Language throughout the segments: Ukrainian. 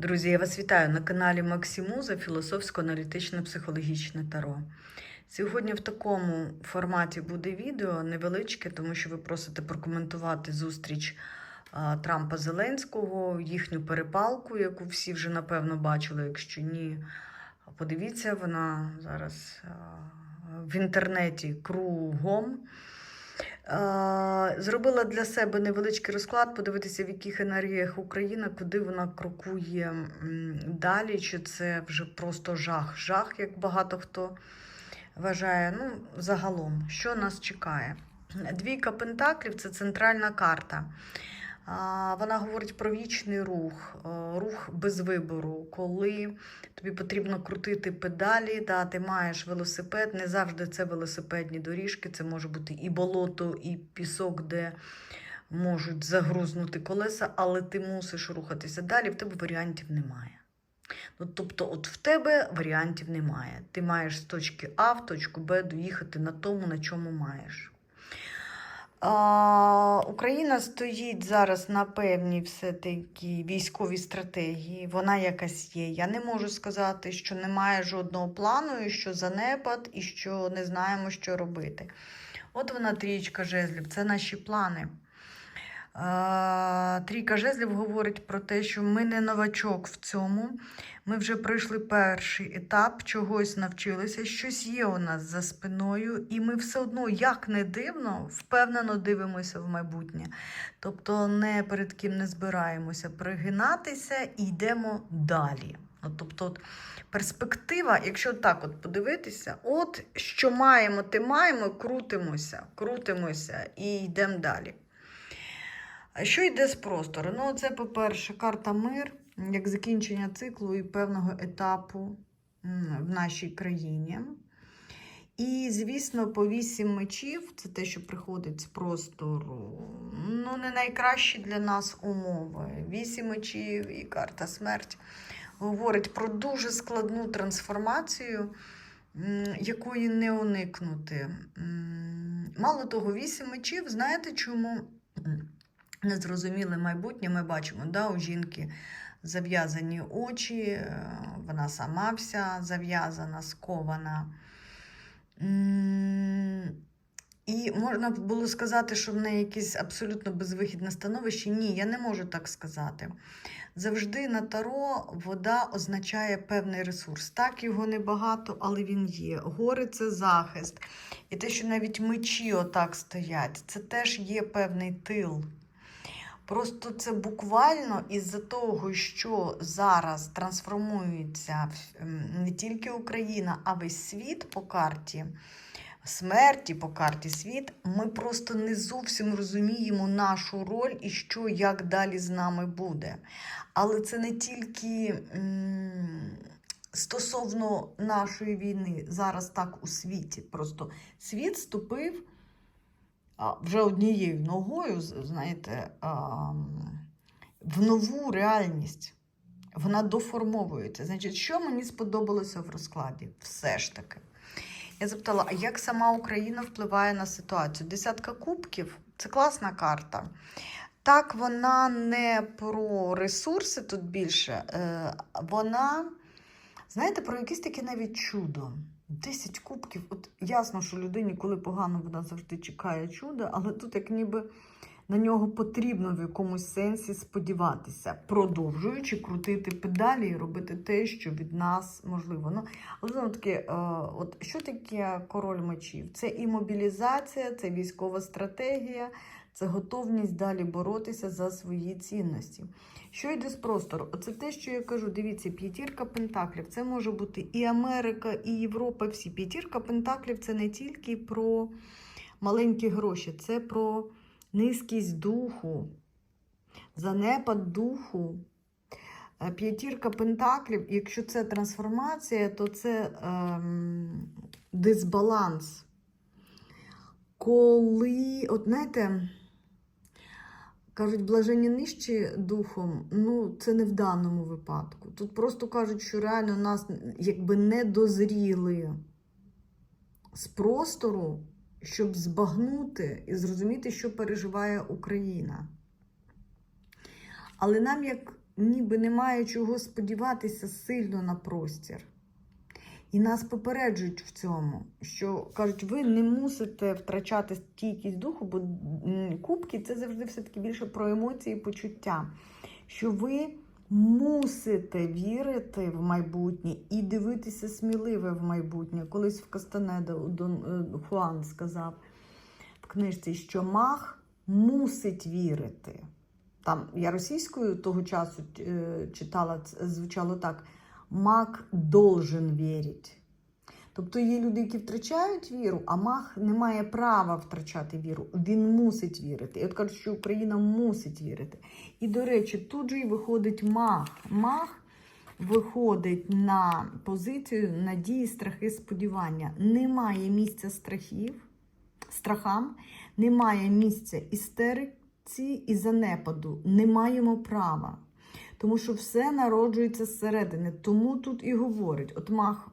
Друзі, я вас вітаю на каналі Максимуза Філософсько-аналітичне психологічне таро. Сьогодні в такому форматі буде відео невеличке, тому що ви просите прокоментувати зустріч Трампа Зеленського, їхню перепалку, яку всі вже напевно бачили. Якщо ні, подивіться, вона зараз в інтернеті кругом. Зробила для себе невеличкий розклад, подивитися, в яких енергіях Україна, куди вона крокує далі. Чи це вже просто жах? Жах, як багато хто вважає. Ну, загалом, що нас чекає? Двійка Пентаклів це центральна карта. Вона говорить про вічний рух, е, рух без вибору, коли тобі потрібно крутити педалі, да, ти маєш велосипед, не завжди це велосипедні доріжки, це може бути і болото, і пісок, де можуть загрузнути колеса, але ти мусиш рухатися далі, в тебе варіантів немає. Ну, тобто, от в тебе варіантів немає. Ти маєш з точки А в точку Б доїхати на тому, на чому маєш. А, Україна стоїть зараз на певній все-таки військовій стратегії. Вона якась є. Я не можу сказати, що немає жодного плану, і що занепад, і що не знаємо, що робити. От вона трієчка жезлів, це наші плани. Трійка жезлів говорить про те, що ми не новачок в цьому. Ми вже пройшли перший етап, чогось навчилися, щось є у нас за спиною, і ми все одно, як не дивно, впевнено дивимося в майбутнє. Тобто не перед ким не збираємося пригинатися і йдемо далі. От, тобто, от, перспектива, якщо так от подивитися, от що маємо, ти маємо, крутимося, крутимося і йдемо далі. А що йде з простору? Ну, це, по-перше, карта мир, як закінчення циклу і певного етапу в нашій країні. І, звісно, по вісім мечів, це те, що приходить з простору, ну, не найкращі для нас умови. Вісім мечів і карта смерть говорить про дуже складну трансформацію, якої не уникнути. Мало того, вісім мечів, знаєте чому? Незрозуміле майбутнє ми бачимо, да, у жінки зав'язані очі, е, вона сама вся зав'язана, скована. І можна було сказати, що в неї якесь абсолютно безвихідне становище. Ні, я не можу так сказати. Завжди на таро вода означає певний ресурс. Так, його небагато, але він є. Гори це захист. І те, що навіть мечі отак стоять, це теж є певний тил. Просто це буквально із-за того, що зараз трансформується не тільки Україна, а весь світ по карті смерті, по карті світ, ми просто не зовсім розуміємо нашу роль і що як далі з нами буде. Але це не тільки стосовно нашої війни, зараз так у світі. Просто світ ступив вже однією ногою, знаєте, в нову реальність. Вона доформовується. Значить, що мені сподобалося в розкладі? Все ж таки. Я запитала, а як сама Україна впливає на ситуацію? Десятка кубків це класна карта. Так, вона не про ресурси тут більше, е, вона, знаєте, про якесь таке навіть чудо. 10 кубків. От ясно, що людині, коли погано, вона завжди чекає чуда, але тут як ніби на нього потрібно в якомусь сенсі сподіватися, продовжуючи крутити педалі і робити те, що від нас можливо. Ну, але знову таки, е, от що таке король мечів? Це і мобілізація, це військова стратегія, це готовність далі боротися за свої цінності. Що йде з простору? Це те, що я кажу. Дивіться, п'ятірка пентаклів. Це може бути і Америка, і Європа. Всі п'ятірка пентаклів це не тільки про маленькі гроші, це про низькість духу, занепад духу. Е, П'ятірка пентаклів, якщо це трансформація, то це ем, дисбаланс. Коли, от знаєте, кажуть, блажені нижчі духом, ну, це не в даному випадку. Тут просто кажуть, що реально нас якби не дозріли з простору, щоб збагнути і зрозуміти, що переживає Україна. Але нам, як ніби немає чого сподіватися сильно на простір. І нас попереджують в цьому, що кажуть, ви не мусите втрачати стійкість духу, бо кубки це завжди все-таки більше про емоції і почуття. Що ви мусите вірити в майбутнє і дивитися сміливе в майбутнє. Колись в Кастанеда Дон е, Хуан сказав в книжці, що мах мусить вірити. Там я російською того часу е, читала, звучало так: маг должен вірити. Тобто є люди, які втрачають віру, а маг не має права втрачати віру. Він мусить вірити. І от кажуть, що Україна мусить вірити. І, до речі, тут же і виходить маг. Маг виходить на позицію надії, страхи, сподівання. Немає місця страхів, страхам, немає місця істериці і занепаду. Не маємо права. Тому що все народжується зсередини. Тому тут і говорить: от мах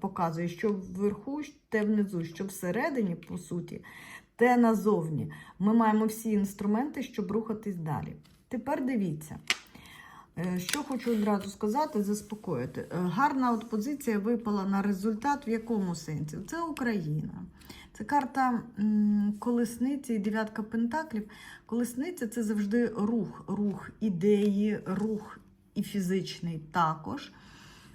показує, що вверху, те внизу, що всередині, по суті, те назовні. Ми маємо всі інструменти, щоб рухатись далі. Тепер дивіться. Е, Що хочу одразу сказати, заспокоїти. Е, Гарна от позиція випала на результат в якому сенсі? Це Україна. Це карта колесниці і дев'ятка пентаклів. Колесниця це завжди рух, рух ідеї, рух і фізичний також.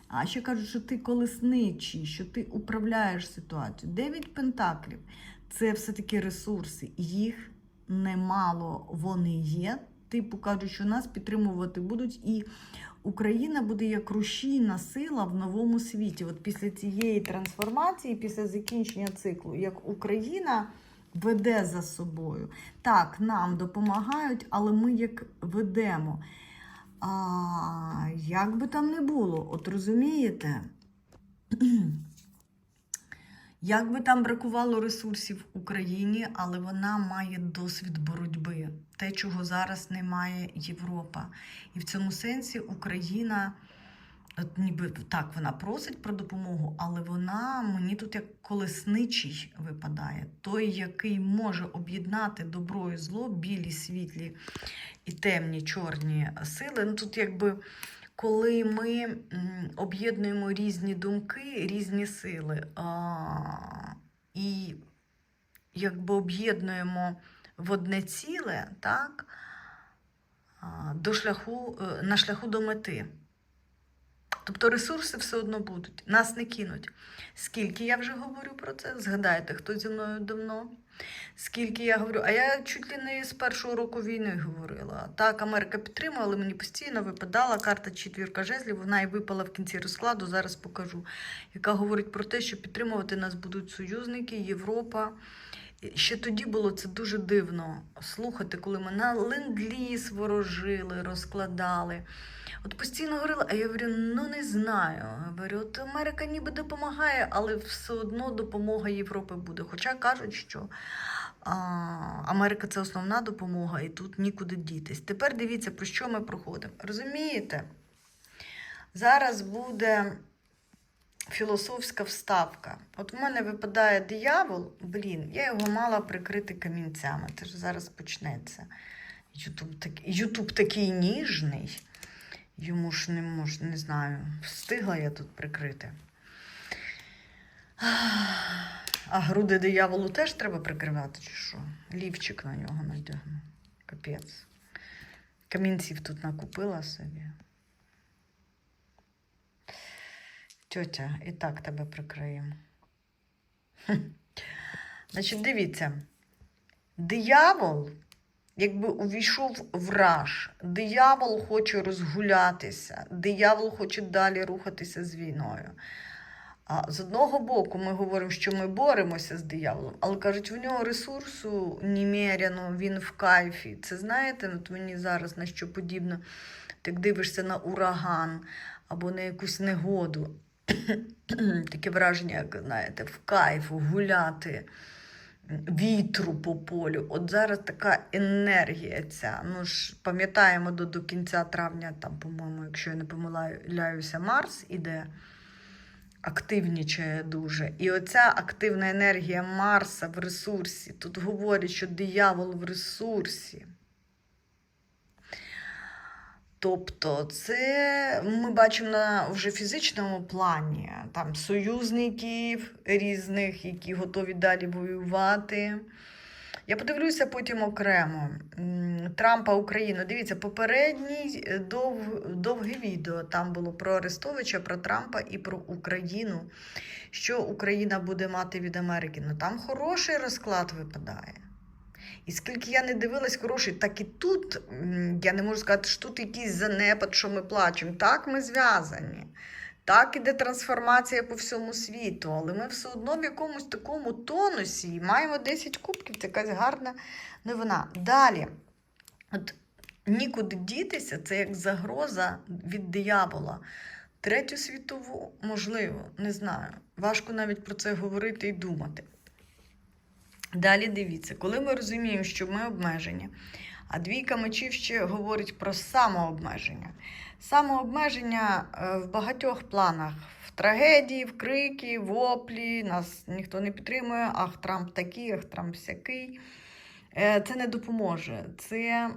А ще кажуть, що ти колесничий, що ти управляєш ситуацією. Дев'ять пентаклів це все-таки ресурси. Їх немало вони є. Типу кажуть, що нас підтримувати будуть, і Україна буде як рушійна сила в новому світі. От після цієї трансформації, після закінчення циклу, як Україна веде за собою. Так, нам допомагають, але ми як ведемо. А, як би там не було, от розумієте? Як би там бракувало ресурсів Україні, але вона має досвід боротьби, те, чого зараз не має Європа. І в цьому сенсі Україна, от ніби так, вона просить про допомогу, але вона мені тут як колесничий випадає. Той, який може об'єднати добро і зло, білі, світлі і темні, чорні сили. Ну тут якби коли ми об'єднуємо різні думки, різні сили і якби об'єднуємо в одне ціле, так, до шляху, е, на шляху до мети. Тобто ресурси все одно будуть, нас не кинуть. Скільки я вже говорю про це? Згадайте, хто зі мною давно? Скільки я говорю, а я чуть ли не з першого року війни говорила. Так, Америка підтримувала, але мені постійно випадала карта четвірка жезлів, вона і випала в кінці розкладу, зараз покажу, яка говорить про те, що підтримувати нас будуть союзники, Європа. Ще тоді було це дуже дивно слухати, коли ми на ленд-ліз ворожили, розкладали. От постійно говорила, а я говорю, ну не знаю. Говорю, от Америка ніби допомагає, але все одно допомога Європи буде. Хоча кажуть, що а, Америка це основна допомога, і тут нікуди дітись. Тепер дивіться, про що ми проходимо. Розумієте? Зараз буде філософська вставка. От в мене випадає диявол, блін, я його мала прикрити камінцями. Це ж зараз почнеться. Ютуб, так, Ютуб такий ніжний. Йому ж не можу, не знаю, встигла я тут прикрити. А груди дияволу теж треба прикривати, чи що? Лівчик на нього надягну. Капець. Камінців тут накупила собі. Тьотя, і так тебе прикриємо. Значить, дивіться. Диявол, якби увійшов в раж, диявол хоче розгулятися, диявол хоче далі рухатися з війною. А з одного боку, ми говоримо, що ми боремося з дияволом, але кажуть, в нього ресурсу немеряно, він в кайфі. Це знаєте, от мені зараз на що подібно, ти дивишся на ураган або на якусь негоду. Таке враження, як знаєте, в кайфу гуляти, вітру по полю. От зараз така енергія ця. Ну ж пам'ятаємо до, до кінця травня, там, по-моєму, якщо я не помиляюся, Марс іде. Активнічає дуже. І оця активна енергія Марса в ресурсі. Тут говорять, що диявол в ресурсі. Тобто, це ми бачимо на вже фізичному плані там союзників різних, які готові далі воювати. Я подивлюся потім окремо. Трампа Україну. Дивіться, попередній е, дов, довге відео там було про Арестовича, про Трампа і про Україну. Що Україна буде мати від Америки? Ну там хороший розклад випадає. І скільки я не дивилась хороший, так і тут я не можу сказати, що тут якийсь занепад, що ми плачемо. Так, ми зв'язані. Так іде трансформація по всьому світу, але ми все одно в якомусь такому тонусі маємо 10 кубків, це якась гарна новина. Далі, от нікуди дітися, це як загроза від диявола. Третю світову, можливо, не знаю. Важко навіть про це говорити і думати. Далі дивіться, коли ми розуміємо, що ми обмежені, а двійка мечів ще говорить про самообмеження. Самообмеження е, в багатьох планах. В трагедії, в крики, в оплі, нас ніхто не підтримує, ах, Трамп такий, ах, Трамп сякий. Е, Це не допоможе. Це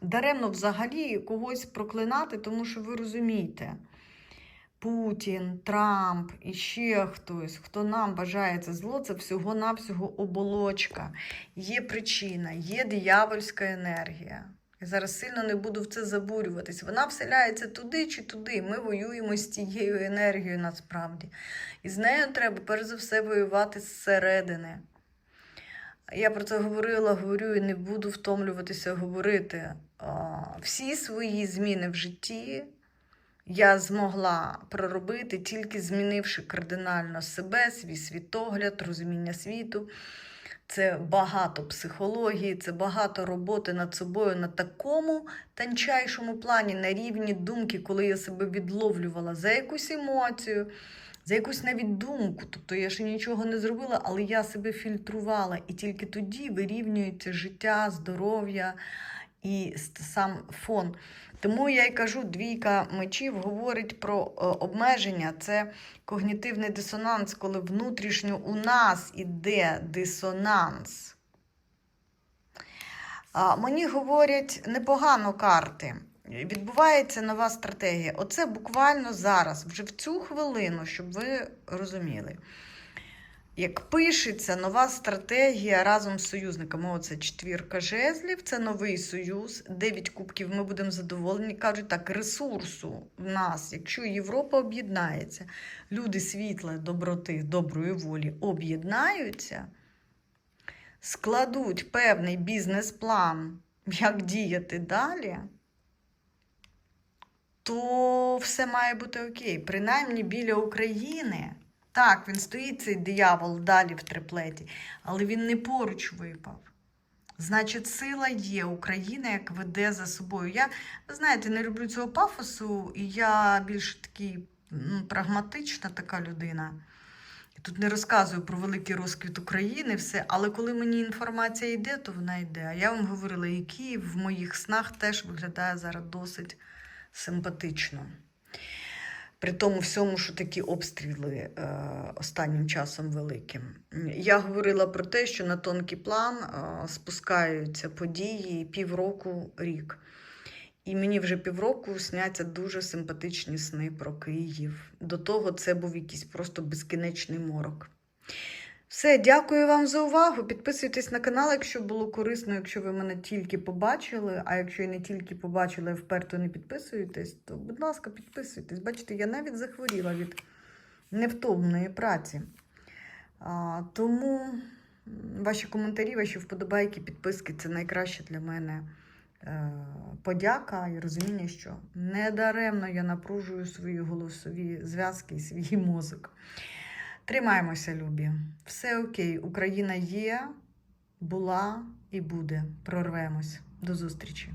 даремно взагалі когось проклинати, тому що ви розумієте. Путін, Трамп і ще хтось, хто нам бажає це зло, це всього-навсього оболочка. Є причина, є диявольська енергія. Я зараз сильно не буду в це забурюватись. Вона вселяється туди чи туди. Ми воюємо з тією енергією насправді. І з нею треба, перш за все, воювати зсередини. Я про це говорила, говорю і не буду втомлюватися говорити. Всі свої зміни в житті я змогла проробити, тільки змінивши кардинально себе, свій світогляд, розуміння світу. Це багато психології, це багато роботи над собою на такому тончайшому плані, на рівні думки, коли я себе відловлювала за якусь емоцію, за якусь навіть думку. Тобто я ще нічого не зробила, але я себе фільтрувала. І тільки тоді вирівнюється життя, здоров'я і сам фон. Тому я й кажу, двійка мечів говорить про е, обмеження. Це когнітивний дисонанс, коли внутрішньо у нас іде дисонанс. Мені говорять непогано карти. Відбувається нова стратегія. Оце буквально зараз, вже в цю хвилину, щоб ви розуміли. Як пишеться нова стратегія разом з союзниками, оце четвірка жезлів, це новий союз, 9 кубків, ми будемо задоволені. Кажуть так, ресурсу в нас, якщо Європа об'єднається, люди світла, доброти, доброї волі об'єднаються, складуть певний бізнес-план, як діяти далі, то все має бути окей. Принаймні біля України. Так, він стоїть цей диявол далі в триплеті, але він не поруч випав. Значить, сила є Україна, як веде за собою. Я, ви знаєте, не люблю цього пафосу, і я більш такий ну, прагматична така людина. Тут не розказую про великий розквіт України, все, але коли мені інформація йде, то вона йде. А я вам говорила, і Київ в моїх снах теж виглядає зараз досить симпатично. При тому всьому, що такі обстріли е, останнім часом великі. Я говорила про те, що на тонкий план е, спускаються події півроку рік. І мені вже півроку сняться дуже симпатичні сни про Київ. До того це був якийсь просто безкінечний морок. Все, дякую вам за увагу. Підписуйтесь на канал, якщо було корисно, якщо ви мене тільки побачили. А якщо і не тільки побачили, а вперто не підписуєтесь, то, будь ласка, підписуйтесь. Бачите, я навіть захворіла від невтомної праці. А, тому ваші коментарі, ваші вподобайки, підписки це найкраще для мене е, подяка і розуміння, що недаремно я напружую свої голосові зв'язки і свій мозок. Тримаємося, любі. Все окей. Україна є, була і буде. Прорвемось. До зустрічі!